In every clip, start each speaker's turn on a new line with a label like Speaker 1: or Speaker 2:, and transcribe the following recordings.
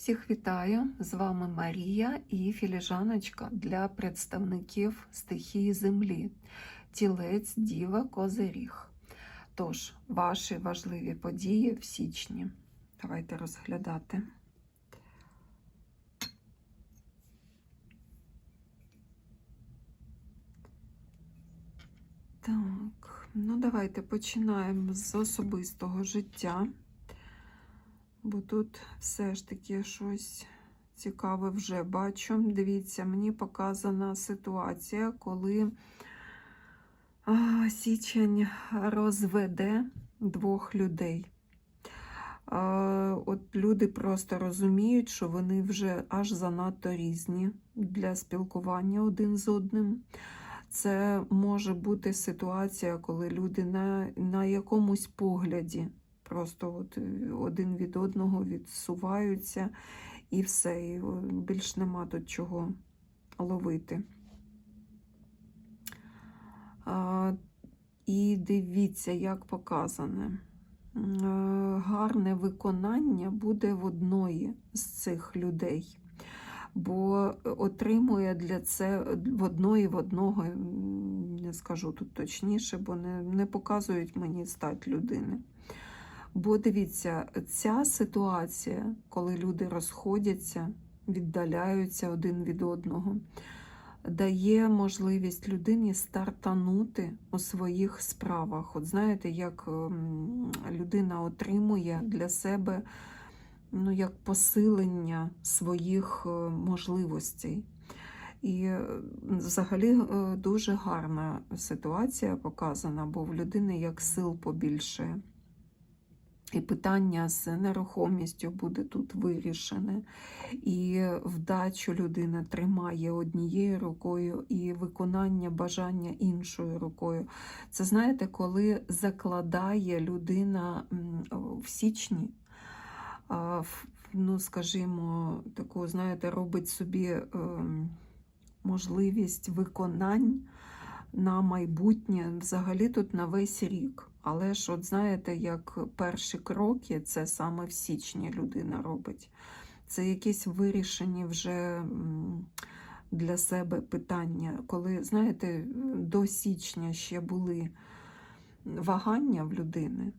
Speaker 1: Всіх вітаю! З вами Марія і філіжаночка для представників стихії Землі, тілець, діва, козиріг. Тож, ваші важливі події в січні. Давайте розглядати. Так, ну давайте починаємо з особистого життя. Бо тут все ж таки щось цікаве вже бачу. Дивіться, мені показана ситуація, коли січень розведе двох людей. От люди просто розуміють, що вони вже аж занадто різні для спілкування один з одним. Це може бути ситуація, коли люди на, на якомусь погляді просто от е, один від одного відсуваються і все, і більш нема тут чого ловити. І дивіться, як показане. Е, Гарне виконання буде в одної з цих людей. Бо отримує для це в одної в одного, не скажу тут точніше, бо не, не показують мені стать людини. Бо дивіться, ця ситуація, коли люди розходяться, віддаляються один від одного, дає можливість людині стартанути у своїх справах. От знаєте, як ем, людина отримує для себе ну, як посилення своїх е, можливостей. І е, взагалі е, дуже гарна ситуація показана, бо в людини як сил побільшає. І питання з нерухомістю буде тут вирішене. І вдачу людина тримає однією рукою, і виконання бажання іншою рукою. Це знаєте, коли закладає людина в січні, ну, скажімо, таку, знаєте, робить собі ем, можливість виконань на майбутнє, взагалі тут на весь рік. Але ж, от знаєте, як перші кроки, це саме в січні людина робить. Це якісь вирішені вже для себе питання. Коли, знаєте, до січня ще були вагання в людини,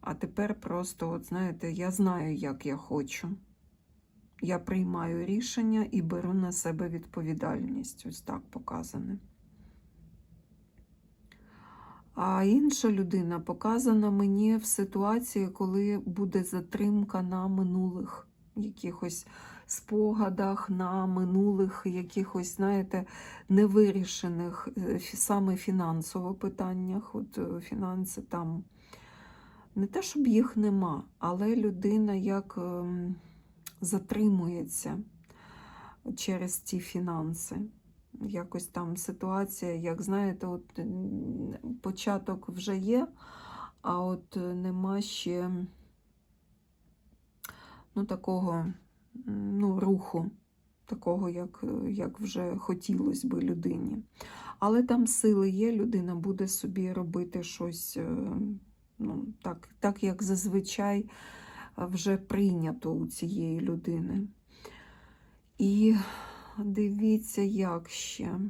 Speaker 1: а тепер просто, от знаєте, я знаю, як я хочу. Я приймаю рішення і беру на себе відповідальність. Ось так показане. А інша людина показана мені в ситуації, коли буде затримка на минулих якихось спогадах, на минулих якихось, знаєте, невирішених е, саме фінансово питаннях. От е, фінанси там не те, щоб їх нема, але людина як ем, затримується через ці фінанси якось там ситуація, як знаєте, от початок вже є, а от е, нема ще ну, такого ну, руху, такого, як, е, як вже хотілося би людині. Але там сили є, людина буде собі робити щось е, ну, так, так як зазвичай вже прийнято у цієї людини. І Дивіться, як ще.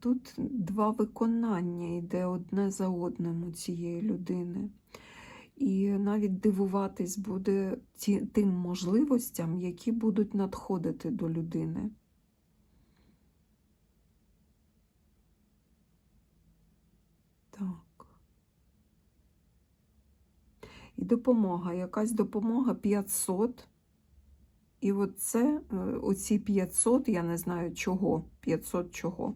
Speaker 1: Тут два виконання йде одне за одним у цієї людини. І навіть дивуватись буде тим можливостям, які будуть надходити до людини. Так. І допомога, якась допомога 500. І от це, е, оці 500, я не знаю чого, 500 чого,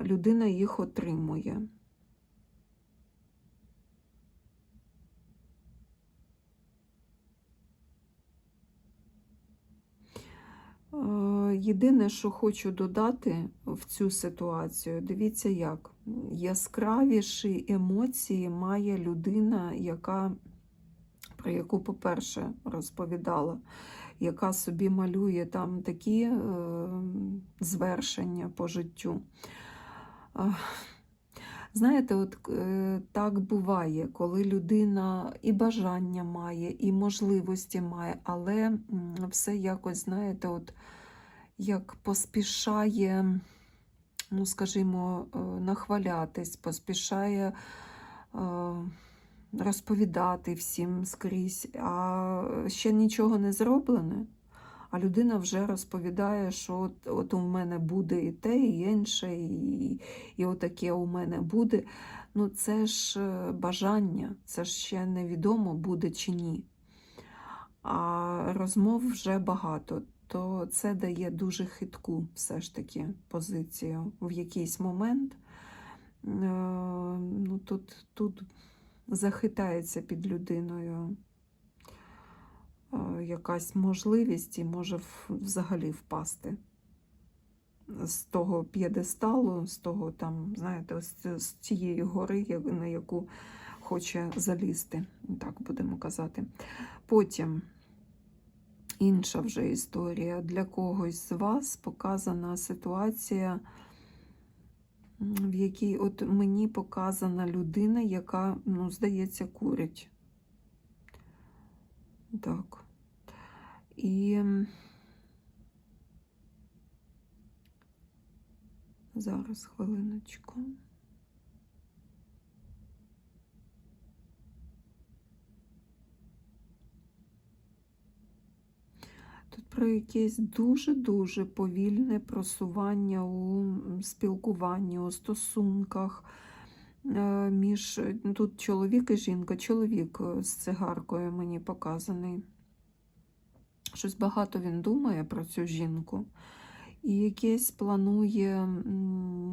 Speaker 1: людина їх отримує. Е, Єдине, що хочу додати в цю ситуацію, дивіться як. Яскравіші емоції має людина, яка про яку, по-перше, розповідала, яка собі малює там такі е, звершення по життю. Знаєте, от е, так буває, коли людина і бажання має, і можливості має, але все якось, знаєте, от як поспішає, ну, скажімо, е, нахвалятись, поспішає е, розповідати всім скрізь, а ще нічого не зроблене. А людина вже розповідає, що от, от у мене буде і те, і інше, і, і отаке у мене буде. Ну, це ж е, бажання, це ж ще невідомо, буде чи ні. А розмов вже багато, то це дає дуже хитку все ж таки позицію в якийсь момент. Е, Ну, тут, тут захитається під людиною е, якась можливість і може взагалі впасти з того п'єдесталу, з того там, знаєте, з- цієї гори, на яку хоче залізти, так будемо казати. Потім інша вже історія. Для когось з вас показана ситуація, в якій от мені показана людина, яка, ну, здається, курить. Так. І зараз хвилиночку. Тут про якесь дуже-дуже повільне просування у спілкуванні, у стосунках е, між тут чоловік і жінка. Чоловік е, з цигаркою мені показаний. Щось багато він думає про цю жінку. І якесь планує,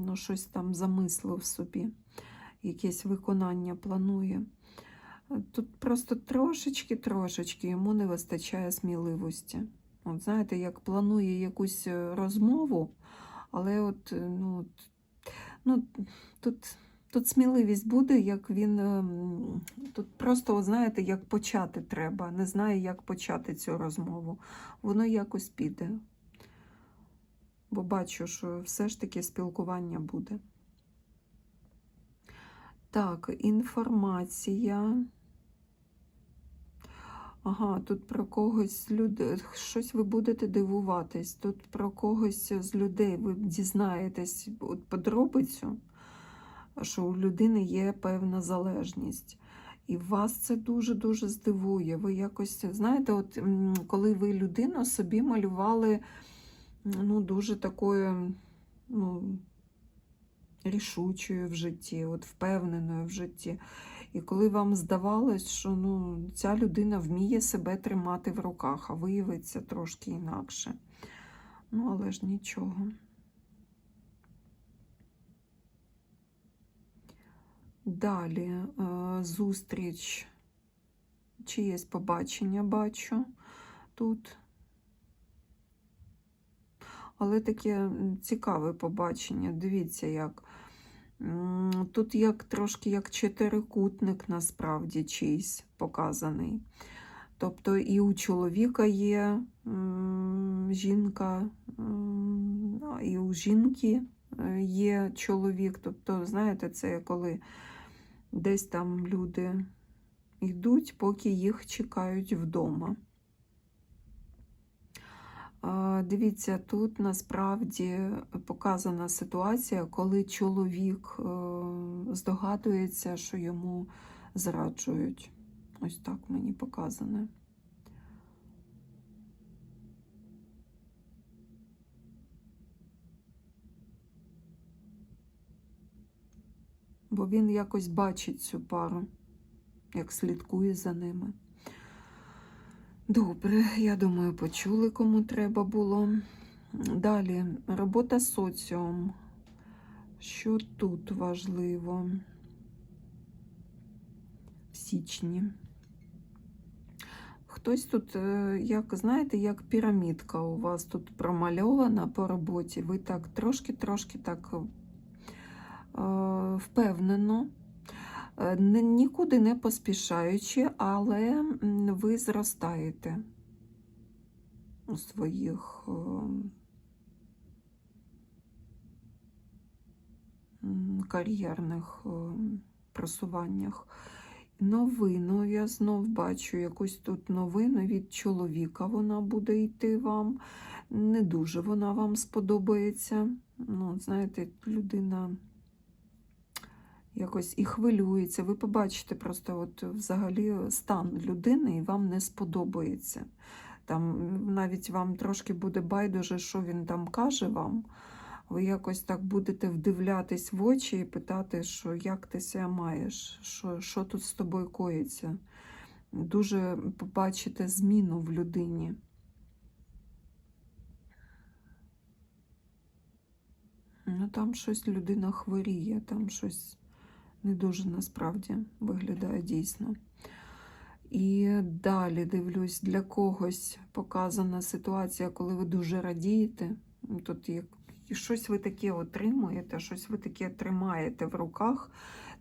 Speaker 1: ну, щось там замислив собі, якесь виконання планує. Е, Тут просто трошечки-трошечки йому не вистачає сміливості. От знаєте, як планує якусь е, розмову, але от, е, ну, ну, тут, тут сміливість буде, як він. ем, Тут просто, от знаєте, як почати треба. Не знає, як почати цю розмову. Воно якось піде. Бо бачу, що все ж таки спілкування буде. Так, інформація. Ага, тут про когось люди, щось ви будете дивуватись. Тут про когось з людей ви дізнаєтесь от подробицю, що у людини є певна залежність. І вас це дуже-дуже здивує. Ви якось, знаєте, от коли ви людину собі малювали ну, дуже такою, ну, рішучою в житті, от впевненою в житті. І коли вам здавалось, що ну, ця людина вміє себе тримати в руках, а виявиться трошки інакше. Ну, але ж нічого. Далі е, зустріч, чиєсь побачення бачу тут. Але таке цікаве побачення. Дивіться, як. Тут як трошки як чотирикутник насправді чийсь показаний. Тобто і у чоловіка є жінка, і у жінки е, є чоловік. Тобто, знаєте, це коли десь там люди йдуть, поки їх чекають вдома. Дивіться, тут насправді показана ситуація, коли чоловік е, здогадується, що йому зраджують. Ось так мені показане. Бо він якось бачить цю пару, як слідкує за ними. Добре, я думаю, почули, кому треба було. Далі, робота з соціум. Що тут важливо? В січні. Хтось тут, е, як знаєте, як пірамідка у вас тут промальована по роботі. Ви так трошки-трошки так е, впевнено, не- нікуди не поспішаючи, але ви зростаєте у своїх. е, кар'єрних е, просуваннях. Новину я знов бачу якусь тут новину від чоловіка. Вона буде йти вам. Не дуже вона вам сподобається. Ну, знаєте, людина якось і хвилюється. Ви побачите просто от взагалі стан людини і вам не сподобається. Там навіть вам трошки буде байдуже, що він там каже вам. Ви якось так будете вдивлятись в очі і питати, що як ти себе маєш, що, що тут з тобою коїться. Дуже побачите зміну в людині. Ну, там щось людина хворіє, там щось не дуже насправді виглядає дійсно. І далі дивлюсь, для когось показана ситуація, коли ви дуже радієте. Тут як щось ви таке отримуєте, щось ви таке тримаєте в руках.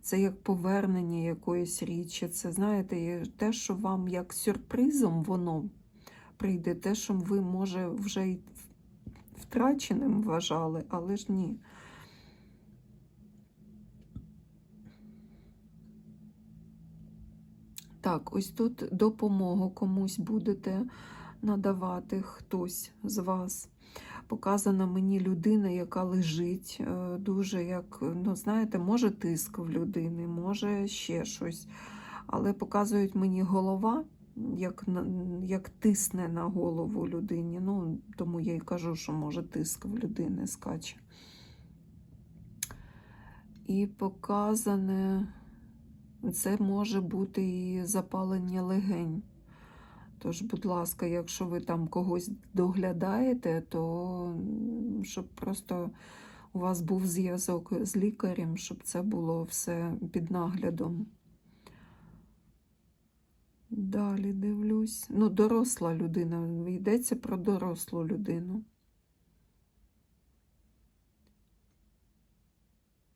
Speaker 1: Це як повернення якоїсь річі. Це, знаєте, те, що вам як сюрпризом воно прийде, те, що ви, може, вже й втраченим вважали, але ж ні. Так, ось тут допомогу комусь будете надавати хтось з вас. Показана мені людина, яка лежить е, дуже як, ну, знаєте, може тиск в людини, може ще щось. Але показують мені голова, як, як тисне на голову людині. Ну, тому я й кажу, що може тиск в людини скаче. І показане, це може бути і запалення легень. Тож, будь ласка, якщо ви там когось доглядаєте, то щоб просто у вас був зв'язок з лікарем, щоб це було все під наглядом. Далі дивлюсь. Ну, доросла людина. Йдеться про дорослу людину.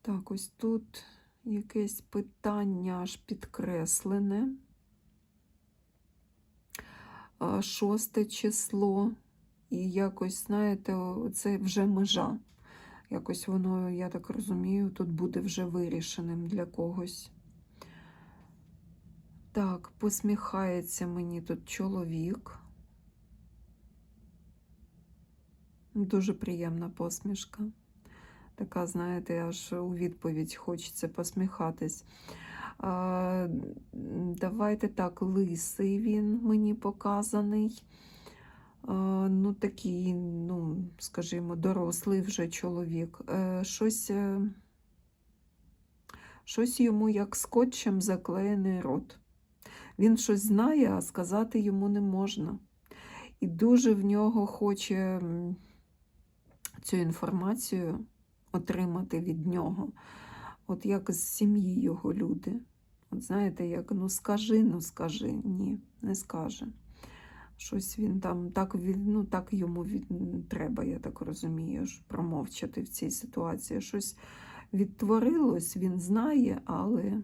Speaker 1: Так, ось тут якесь питання аж підкреслене. Шосте число. І якось, знаєте, це вже межа. Якось воно, я так розумію, тут буде вже вирішеним для когось. Так, посміхається мені тут чоловік. Дуже приємна посмішка. Така, знаєте, аж у відповідь хочеться посміхатись. А, давайте так, лисий він мені показаний. Ну, такий, ну, скажімо, дорослий вже чоловік. Е, щось, е, щось йому як скотчем заклеєний рот. Він щось знає, а сказати йому не можна. І дуже в нього хоче цю інформацію отримати від нього. От як з сім'ї його люди. От знаєте, як ну скажи, ну скажи. Ні, не скаже. Щось він там так від, ну, так йому від, треба, я так розумію, промовчати в цій ситуації. Щось відтворилось, він знає, але е,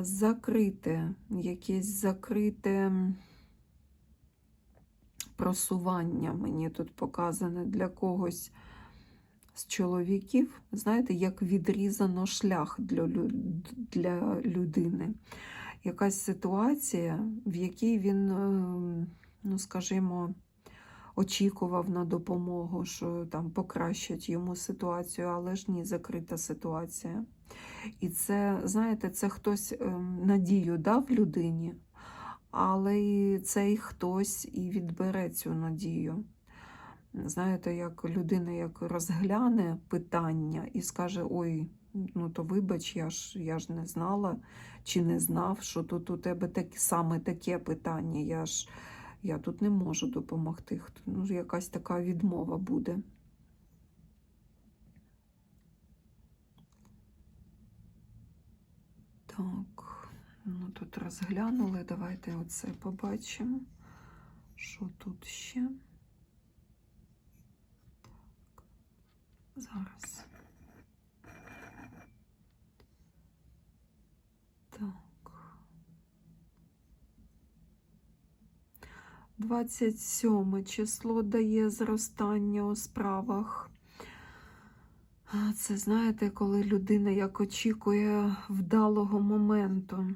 Speaker 1: закрите, якесь закрите просування мені тут показане для когось з чоловіків, знаєте, як відрізано шлях для, для людини. Якась ситуація, в якій він, е, ну скажімо, очікував на допомогу, що там покращать йому ситуацію, але ж ні, закрита ситуація. І це, знаєте, це хтось е, надію дав людині, але цей хтось і відбере цю надію. Знаєте, як людина як розгляне питання і скаже: Ой, ну то вибач, я ж, я ж не знала чи не знав, що тут у тебе так, саме таке питання. Я ж я тут не можу допомогти. Ну, якась така відмова буде. Так, ну тут розглянули. Давайте оце побачимо. Що тут ще? Зараз. Так. 27 число дає зростання у справах. Це знаєте, коли людина як очікує вдалого моменту.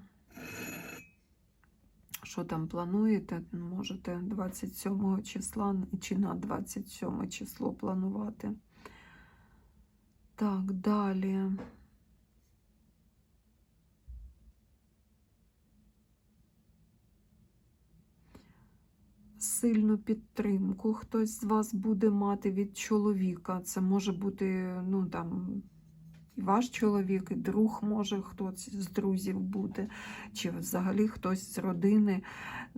Speaker 1: Що там плануєте? Можете 27 числа чи на 27 число планувати. Так, далі. Сильну підтримку хтось з вас буде мати від чоловіка. Це може бути, ну там, і ваш чоловік, і друг може хтось з друзів бути, чи взагалі хтось з родини.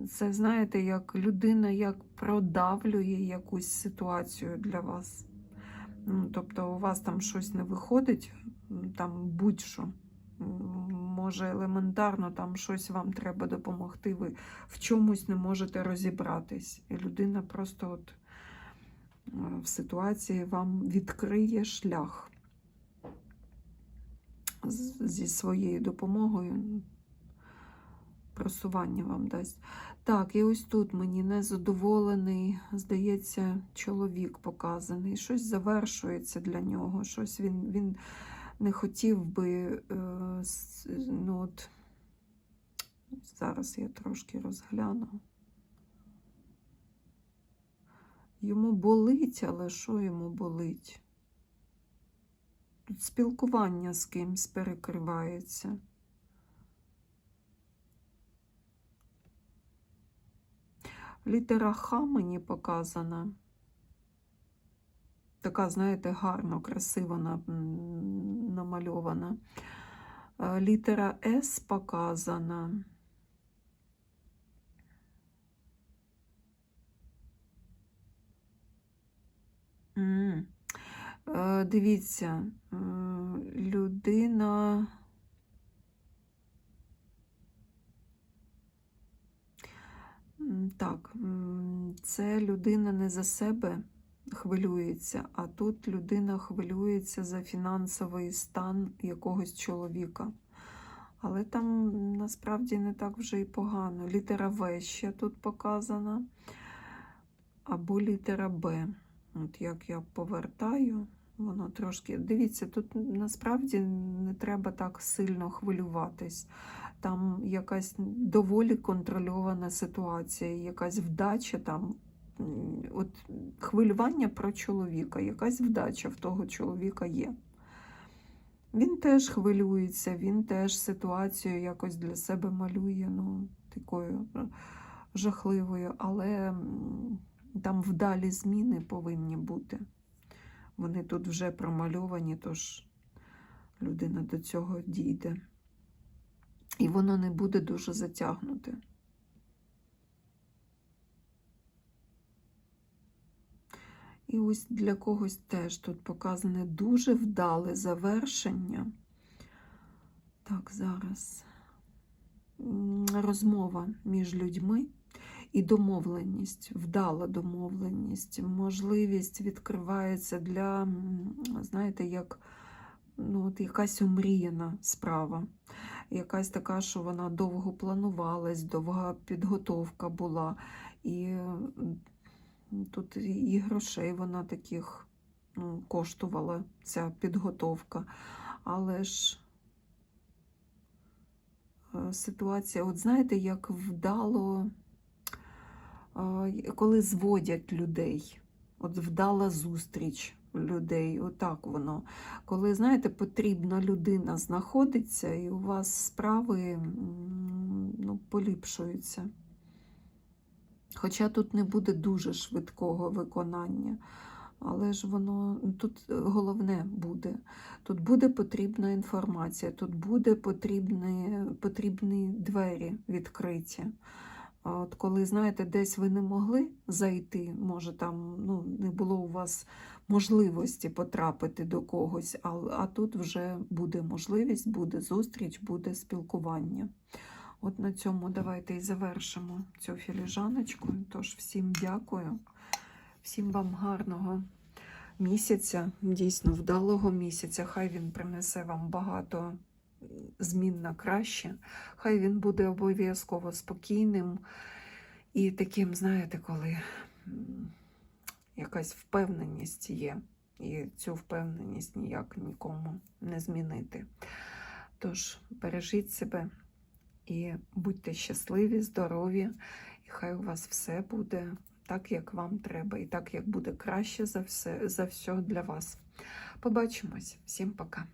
Speaker 1: Це, знаєте, як людина як продавлює якусь ситуацію для вас. Ну, тобто, у вас там щось не виходить, там будь-що. Може, елементарно там щось вам треба допомогти, ви в чомусь не можете розібратись. І людина просто от е, в ситуації вам відкриє шлях зі своєю допомогою. Просування вам дасть. Так, і ось тут мені незадоволений, здається, чоловік показаний. Щось завершується для нього. Щось він, він не хотів би. Е, ну от, зараз я трошки розгляну. Йому болить, але що йому болить? Тут спілкування з кимсь перекривається. Літера Х мені показана. Така, знаєте, гарно, красиво намальована. Е, Літера С показана. Е, Дивіться, людина. Так, це людина не за себе хвилюється, а тут людина хвилюється за фінансовий стан якогось чоловіка. Але там насправді не так вже і погано. Літера В ще тут показана, або літера Б. От як я повертаю, воно трошки. Дивіться, тут насправді не треба так сильно хвилюватись. Там якась доволі контрольована ситуація, якась вдача там. От хвилювання про чоловіка, якась вдача в того чоловіка є. Він теж хвилюється, він теж ситуацію якось для себе малює, ну, такою е, жахливою, але там вдалі зміни повинні бути. Вони тут вже промальовані, тож людина до цього дійде. І воно не буде дуже затягнуте. І ось для когось теж тут показане дуже вдале завершення. Так, зараз розмова між людьми і домовленість, вдала домовленість, можливість відкривається для, знаєте, як ну, от якась омріяна справа. Якась така, що вона довго планувалась, довга підготовка була. І тут і грошей вона таких ну, коштувала ця підготовка. Але ж е, ситуація, от знаєте, як вдало, е, коли зводять людей, от вдала зустріч людей, отак воно. Коли, знаєте, потрібна людина знаходиться, і у вас справи ну, поліпшуються. Хоча тут не буде дуже швидкого виконання, але ж воно тут головне буде. Тут буде потрібна інформація, тут буде потрібні, потрібні двері відкриті. От коли, знаєте, десь ви не могли зайти, може там ну, не було у вас можливості потрапити до когось, а, а тут вже буде можливість, буде зустріч, буде спілкування. От на цьому давайте і завершимо цю філіжаночку. Тож всім дякую, всім вам гарного місяця, дійсно вдалого місяця. Хай він принесе вам багато змін на краще. Хай він буде обов'язково спокійним і таким, знаєте, коли якась впевненість є. і цю впевненість ніяк нікому не змінити. Тож бережіть себе і будьте щасливі, здорові, і хай у вас все буде так, як вам треба, і так, як буде краще за все, за все для вас. Побачимось. Всім пока.